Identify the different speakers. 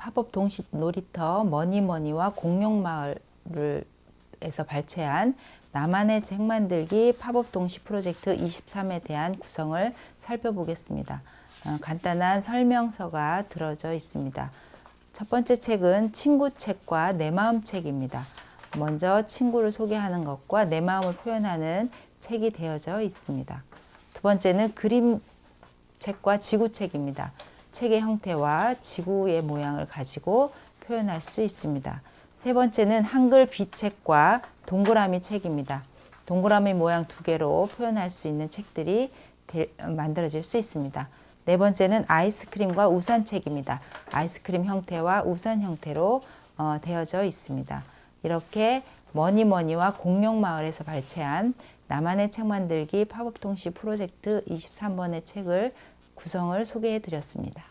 Speaker 1: 팝업 동시 놀이터 머니머니와 공룡마을을 에서 발췌한 나만의 책 만들기 팝업 동시 프로젝트 23에 대한 구성을 살펴보겠습니다. 어, 간단한 설명서가 들어져 있습니다. 첫 번째 책은 친구 책과 내 마음 책입니다. 먼저 친구를 소개하는 것과 내 마음을 표현하는 책이 되어져 있습니다. 두 번째는 그림 책과 지구 책입니다. 책의 형태와 지구의 모양을 가지고 표현할 수 있습니다. 세 번째는 한글 비책과 동그라미 책입니다. 동그라미 모양 두 개로 표현할 수 있는 책들이 대- 만들어질 수 있습니다. 네 번째는 아이스크림과 우산 책입니다. 아이스크림 형태와 우산 형태로 어, 되어져 있습니다. 이렇게 머니머니와 공룡마을에서 발췌한 나만의 책 만들기 팝업 동시 프로젝트 23번의 책을 구성을 소개해 드렸습니다.